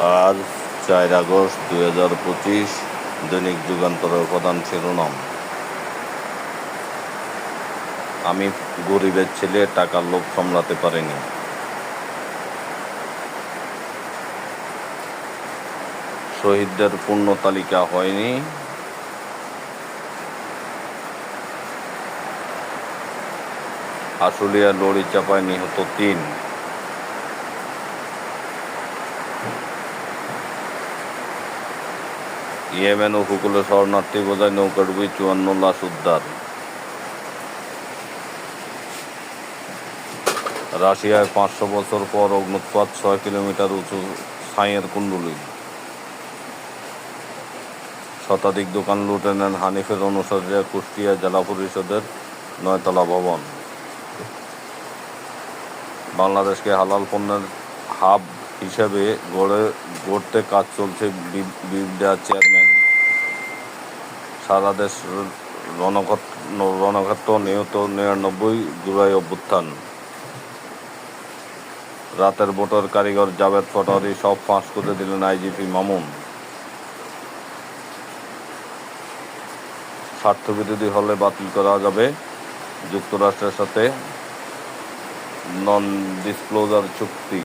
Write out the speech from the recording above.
আজ চার আগস্ট দুই হাজার পঁচিশ, দৈনিক যুগান্তরের প্রধান শিরোনাম। আমি গরিবের ছেলে, টাকার লোভ সামলাতে পারিনি। শহীদদের পূর্ণ তালিকা হয়নি। আশুলিয়া লড়ি চাপায় নিহত তিন। ইয়েমেন উপকূলে শরণার্থী বোঝায় নৌকাডুবি চুয়ান্ন লাশ উদ্ধার। রাশিয়ায় পাঁচশো বছর পর অগ্নুৎপাত ছয় কিলোমিটার উঁচু ছাইয়ের কুণ্ডলী। শতাধিক দোকান লুটে নেন হানিফের অনুসারীরা কুষ্টিয়া জেলা পরিষদের নয়তলা ভবন। বাংলাদেশকে হালাল পণ্যের হাব হিসেবে গড়ে, গড়তে কাজ চলছে বি- বিডা চেয়ারম্যান। সারা দেশ রণক্ষেত্র নিহত নিরানব্বই জুলাই অভ্যুত্থান। রাতের ভোটার কারিগর জাভেদ পটোয়ারি সব ফাঁস করে দিলেন আইজিপি মামুন। স্বার্থবিরোধী হলে বাতিল করা যাবে যুক্তরাষ্ট্রের সাথে। নন ডিসক্লোজার চুক্তি।